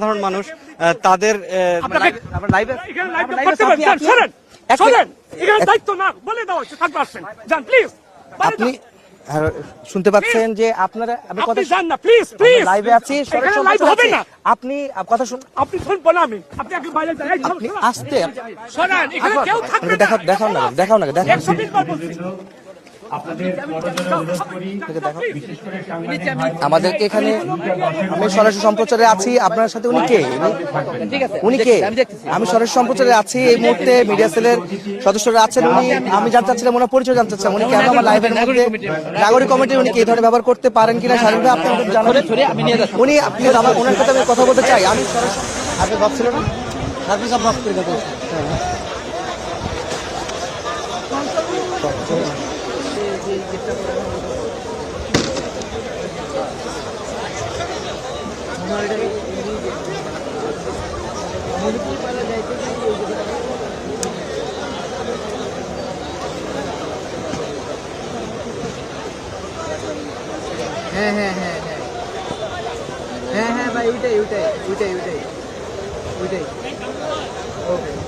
সাধারণ মানুষ তাদের আপনি- শুনতে পাচ্ছেন যে আপনারা আমি কথা না প্লিজ প্লিজ লাইভে আছি লাইভ হবে না। আপনি কথা শুন আপনি শুনব আমি আপনি আগে বাইরে যান আপনি আসতে শোনেন এখানে কেউ থাকবে দেখাও না দেখাও না দেখাও আমাদেরকে এখানে আমি সরাসরি সম্প্রচারে আছি আপনার সাথে উনি কে? উনি কে? আমি সরাসরি সম্প্রচারে আছি এই মুহূর্তে মিডিয়া সেলের সদস্যরা আছেন উনি। আমি জানতে চাচ্ছিলাম ওনার পরিচয় জানতে চাচ্ছিলাম উনি কেন আমার লাইভের মধ্যে নাগরিক কমিটি উনি কি ধরনের ব্যবহার করতে পারেন কিনা স্বাধীনভাবে আপনি জানাবেন। উনি আপনি আমার ওনার সাথে আমি কথা বলতে চাই। আমি সরাসরি আপনি ভাবছিলেন না? আপনি সব ভাব করে কথা বলছেন। হ্যাঁ হ্যাঁ হ্যাঁ হ্যাঁ হ্যাঁ হ্যাঁ ভাই ওইটাই ওইটাই ওইটাই ওইটাই ওইটাই ওকে